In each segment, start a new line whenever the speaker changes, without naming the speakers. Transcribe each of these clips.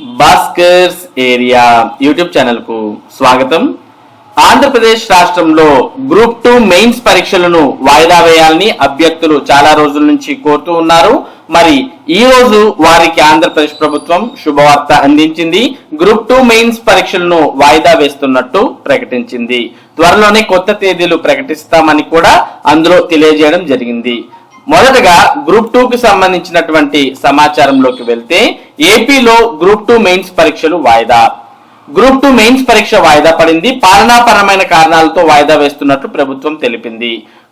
Bhaskar's area YouTube ఛానల్కు స్వాగతం. ఆంధ్రప్రదేశ్ రాష్ట్రంలో గ్రూప్ టూ మెయిన్స్ పరీక్షలను వాయిదా వేయాలని అభ్యర్థులు చాలా రోజుల నుంచి కోరుతూ ఉన్నారు. మరి ఈ రోజు వారికి ఆంధ్రప్రదేశ్ ప్రభుత్వం శుభవార్త అందించింది. గ్రూప్ టూ మెయిన్స్ పరీక్షలను వాయిదా వేస్తున్నట్టు ప్రకటించింది. త్వరలోనే కొత్త తేదీలు ప్రకటిస్తామని కూడా అందులో తెలియజేయడం జరిగింది. మొదటగా గ్రూప్ టూ కి సంబంధించినటువంటి సమాచారంలోకి వెళ్తే ఏపీలో గ్రూప్ టూ మెయిన్స్ పరీక్షలు వాయిదా. గ్రూప్ టూ మెయిన్స్ పరీక్ష వాయిదా పడింది. పాలనాపరమైన కారణాలతో వాయిదా వేస్తున్నట్లు ప్రభుత్వం తెలిపింది.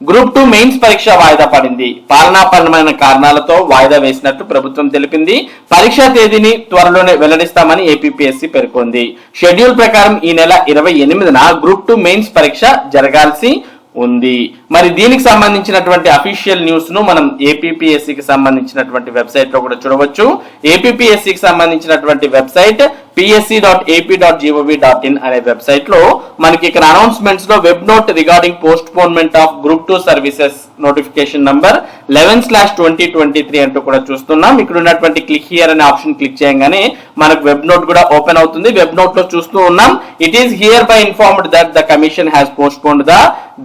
గ్రూప్ టూ మెయిన్స్ పరీక్ష వాయిదా పడింది. పాలనాపరమైన కారణాలతో వాయిదా వేసినట్లు ప్రభుత్వం తెలిపింది. పరీక్షా తేదీని త్వరలోనే వెల్లడిస్తామని ఏపీపీఎస్సీ పేర్కొంది. షెడ్యూల్ ప్రకారం ఈ నెల ఇరవై ఎనిమిదిన గ్రూప్ టూ మెయిన్స్ పరీక్ష జరగాల్సి ఉంది. మరి దీనికి సంబంధించినటువంటి అఫీషియల్ న్యూస్ను మనం ఏపీపీఎస్సికి సంబంధించినటువంటి వెబ్సైట్లో కూడా చూడవచ్చు. ఏపీపీఎస్సికి సంబంధించినటువంటి website PSC dot AP dot gov dot in అనే వెబ్సైట్లో మనకి ఇక్కడ అనౌన్స్మెంట్స్లో web note regarding postponement of group two services notification number eleven slash twenty twenty three అంటూ కూడా చూస్తున్నాం. ఇక్కడ ఉన్నటువంటి క్లిక్ హియర్ అనే ఆప్షన్ క్లిక్ చేయగానే మనకు వెబ్ నోట్ కూడా ఓపెన్ అవుతుంది. వెబ్ నోట్లో చూస్తూ ఉన్నాం. It is hereby informed that the commission has postponed the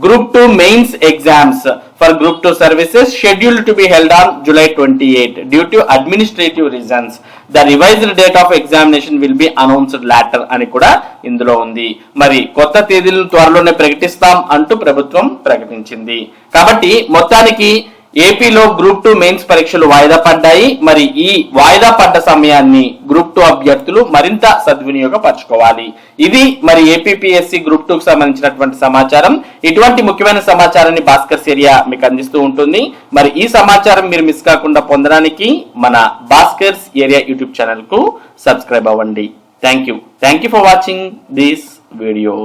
group two mains exams for group 2 services scheduled to held on on twenty eight due to administrative reasons the revised date of examination will be announced later అని కూడా ఇందులో ఉంది మరి కొత్త తేదీలను త్వరలోనే ప్రకటిస్తాం అంటూ ప్రభుత్వం ప్రకటించింది కాబట్టి మొత్తానికి ఏపీలో గ్రూప్ టూ మెయిన్స్ పరీక్షలు వాయిదా పడ్డాయి. మరి ఈ వాయిదా పడ్డ సమయాన్ని గ్రూప్ టూ అభ్యర్థులు మరింత సద్వినియోగపరచుకోవాలి. ఇది మరి ఏపీపీఎస్సి గ్రూప్ టూ కు సంబంధించినటువంటి సమాచారం. ఇటువంటి ముఖ్యమైన సమాచారాన్ని భాస్కర్ ఏరియా మీకు అందిస్తూ ఉంటుంది. మరి ఈ సమాచారం మీరు మిస్ కాకుండా పొందడానికి మన భాస్కర్స్ ఏరియా యూట్యూబ్ ఛానల్కు సబ్స్క్రైబ్ అవ్వండి. Thank you. Thank you for watching this video.